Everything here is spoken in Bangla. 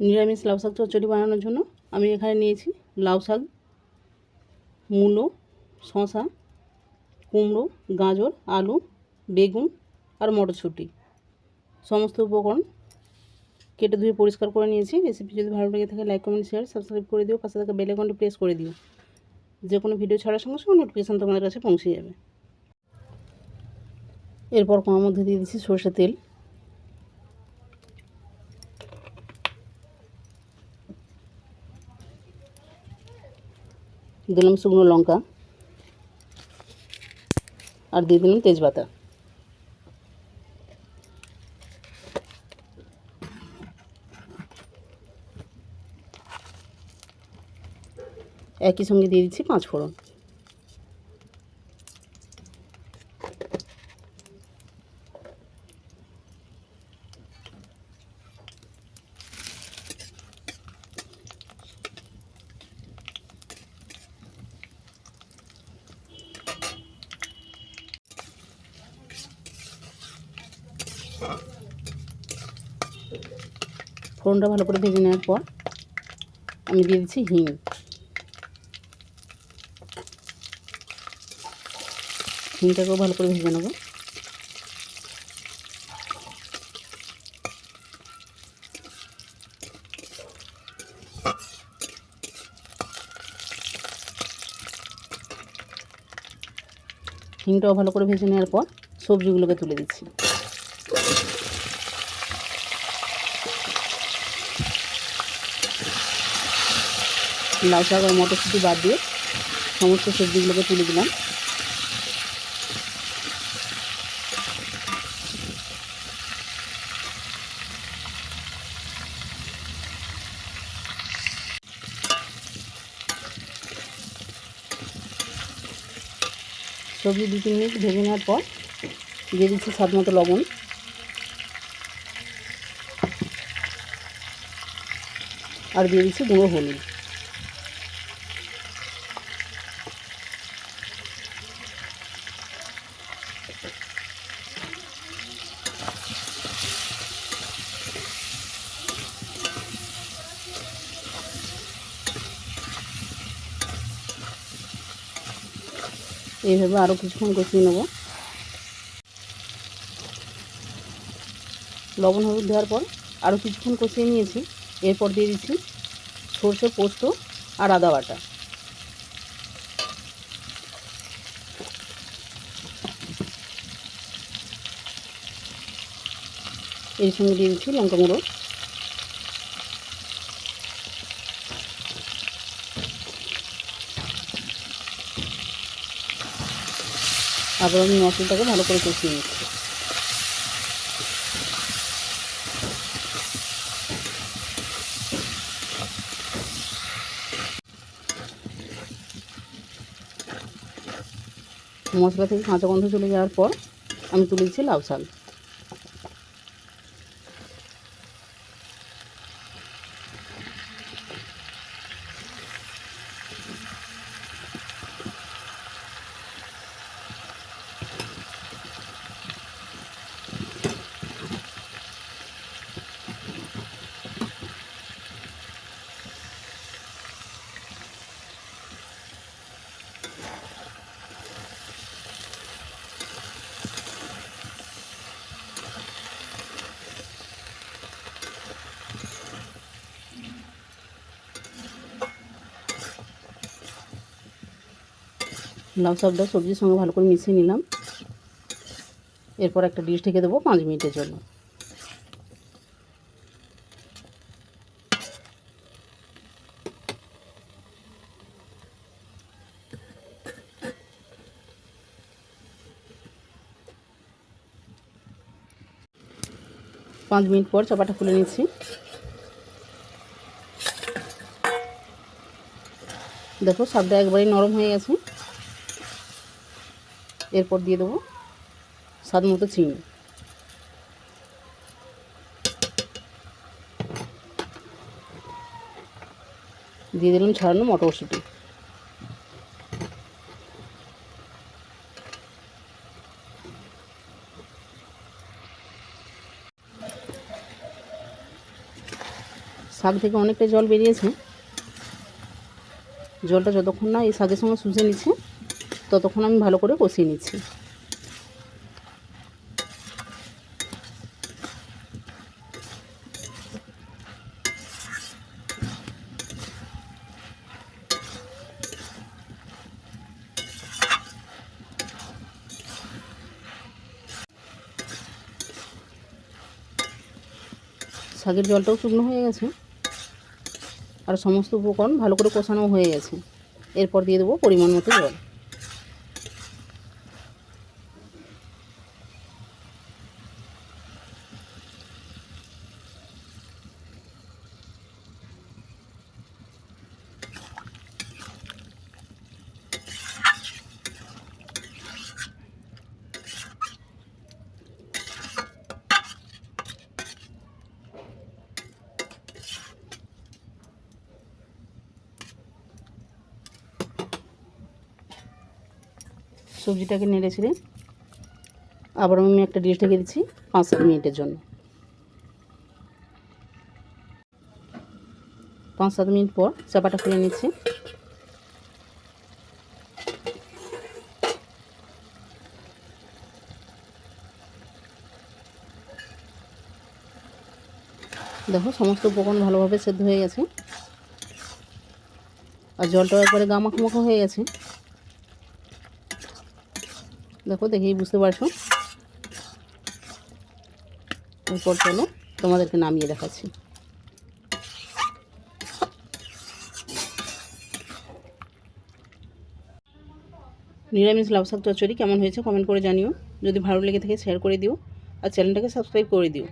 নিরামিষ লাউ শাক চচ্চড়ি বানানোর জন্য আমি এখানে নিয়েছি লাউ শাক, মূলো শশা কুমড়ো, গাজর, আলু, বেগুন আর মটরশুঁটি। সমস্ত উপকরণ কেটে ধুয়ে পরিষ্কার করে নিয়েছি। রেসিপি যদি ভালো লেগে থাকে, লাইক, কমেন্ট শেয়ার সাবস্ক্রাইব করে দিও। পাশে থাকা বেল আইকনটি প্রেস করে দিও। যে কোনো ভিডিও ছাড়ার সঙ্গে সঙ্গে নোটিফিকেশান তোমাদের কাছে পৌঁছে যাবে। এরপর কোনার মধ্যে দিয়ে দিচ্ছি সরষের তেল। দিলাম শুকনো লঙ্কা আর দিয়ে দিলাম তেজপাতা। একই সঙ্গে দিয়ে দিচ্ছি পাঁচ ফোড়ন। ফোড়নটা ভালো করে ভেজে নেওয়ার পর আমি দিয়ে দিচ্ছি হিং। হিংটাকেও ভালো করে ভেজে নেব। হিংটাও ভালো করে ভেজে নেওয়ার পর সবজিগুলোকে তুলে দিচ্ছি। লাউ শাক আর মটরশুঁটি বাদ দিয়ে সমস্ত সবজিগুলোকে তুলে দিলাম। সবজি দু তিন মিনিট ভেজে নেওয়ার পর দিয়ে দিচ্ছি স্বাদ মতো লবণ। আর দিয়ে দিচ্ছি গুঁড়ো হলুদ। এইভাবে আরও কিছুক্ষণ কষিয়ে নেব। লবণ হলুদ দেওয়ার পর আরও কিছুক্ষণ কষিয়ে নিয়েছি। এরপর দিয়ে দিচ্ছি সর্ষে পোস্ত আর আদা বাটা। এর সঙ্গে দিয়ে দিচ্ছি লঙ্কা গুঁড়ো। আবার আমি মশলাটাকে ভালো করে কষিয়ে নিচ্ছি। মশলা থেকে কাঁচা গন্ধ চলে যাওয়ার পর আমি তুলে দিচ্ছি লাউ শাক। লাউ শাকটা সবজির সঙ্গে ভালো করে মিশিয়ে নিলাম। এরপর একটা ডিশ ঢেকে দেবো পাঁচ মিনিটের জন্য। পাঁচ মিনিট পর চাপাটা খুলে নিচ্ছি। দেখো শাকটা একবারেই নরম হয়ে গেছে। এরপর দিয়ে দেবো স্বাদ মতো চিনি। দিয়ে দিলাম ছাড়ানো মটরশুঁটি। শাক থেকে অনেকটা জল বেরিয়েছে। জলটা যতক্ষণ না এই শাকের সঙ্গে শুষে নিচ্ছে ততক্ষণ আমি ভালো করে কষিয়ে নিচ্ছি। শাকের জলটাও শুকনো হয়ে গেছে। আর সমস্ত উপকরণ ভালো করে কষানো হয়ে গেছে। এরপর দিয়ে দেবো পরিমাণ মতো জল। সবজিটাকে নেড়ে ছেড়ে আবার আমি একটা ডিশ ঢেকে দিচ্ছি পাঁচ সাত মিনিটের জন্য। পাঁচ সাত মিনিট পর চাপাটা খুলে নিচ্ছি। দেখো, সমস্ত উপকরণ ভালোভাবে সেদ্ধ হয়ে গেছে। আর জলটাও একবারে গামাখামাখা হয়ে গেছে। দেখো, দেখেই বুঝতে পারছ। এরপর চলো, তোমাদেরকে নামিয়ে দেখাচ্ছি। নিরামিষ লাউ শাক চচ্চড়ি কেমন হয়েছে কমেন্ট করে জানিও। যদি ভালো লেগে থাকে শেয়ার করে দিও। আর চ্যানেলটাকে সাবস্ক্রাইব করে দিও।